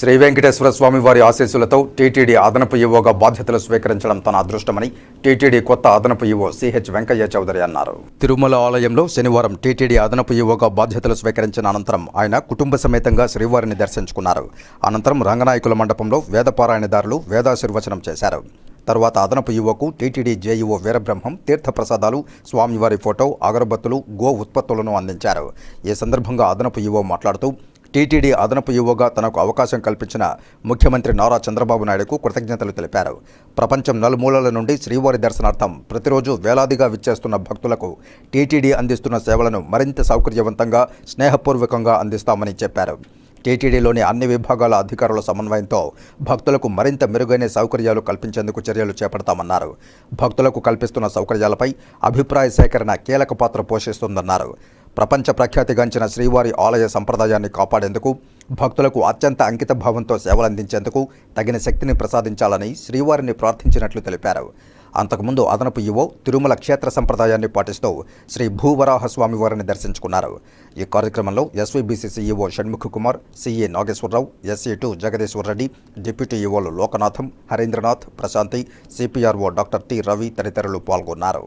శ్రీ వెంకటేశ్వర స్వామి వారి ఆశీస్సులతో టీటీడీ అదనపు ఈవోగా బాధ్యతలు స్వీకరించడం తన అదృష్టమని టీటీడీ కొత్త అదనపు ఈవో సిహెచ్ వెంకయ్య చౌదరి అన్నారు. తిరుమల ఆలయంలో శనివారం టీటీడీ అదనపు ఈవోగా బాధ్యతలు స్వీకరించిన అనంతరం ఆయన కుటుంబ సమేతంగా శ్రీవారిని దర్శించుకున్నారు. అనంతరం రంగనాయకుల మండపంలో వేదపారాయణదారులు వేదాశీర్వచనం చేశారు. తరువాత అదనపు యువకు టీటీడీ జేఈఓ వీరబ్రహ్మం తీర్థప్రసాదాలు స్వామివారి ఫోటో అగరబత్తులు గో ఉత్పత్తులను అందించారు. ఈ సందర్భంగా అదనపు యువ మాట్లాడుతూ టీటీడీ అదనపు యువగా తనకు అవకాశం కల్పించిన ముఖ్యమంత్రి నారా చంద్రబాబు నాయుడుకు కృతజ్ఞతలు తెలిపారు. ప్రపంచం నలుమూలల నుండి శ్రీవారి దర్శనార్థం ప్రతిరోజు వేలాదిగా విచ్చేస్తున్న భక్తులకు టీటీడీ అందిస్తున్న సేవలను మరింత సౌకర్యవంతంగా స్నేహపూర్వకంగా అందిస్తామని చెప్పారు. టీటీడీలోని అన్ని విభాగాల అధికారుల సమన్వయంతో భక్తులకు మరింత మెరుగైన సౌకర్యాలు కల్పించేందుకు చర్యలు చేపడతామన్నారు. భక్తులకు కల్పిస్తున్న సౌకర్యాలపై అభిప్రాయ సేకరణ కీలక పాత్ర పోషిస్తుందన్నారు. ప్రపంచ ప్రఖ్యాతిగాంచిన శ్రీవారి ఆలయ సంప్రదాయాన్ని కాపాడేందుకు భక్తులకు అత్యంత అంకిత భావంతో సేవలందించేందుకు తగిన శక్తిని ప్రసాదించాలని శ్రీవారిని ప్రార్థించినట్లు తెలిపారు. అంతకుముందు అదనపు యువో తిరుమల క్షేత్ర సంప్రదాయాన్ని పాటిస్తూ శ్రీ భూవరాహ స్వామి వారిని దర్శించుకున్నారు. ఈ కార్యక్రమంలో SVBC CEO Shanmukha Kumar CA Nageswararao SE two Jagadishwar Reddy deputy ఈఓలు Lokanatham Harindranath Prashanthi CPRO doctor T Ravi తదితరులు పాల్గొన్నారు.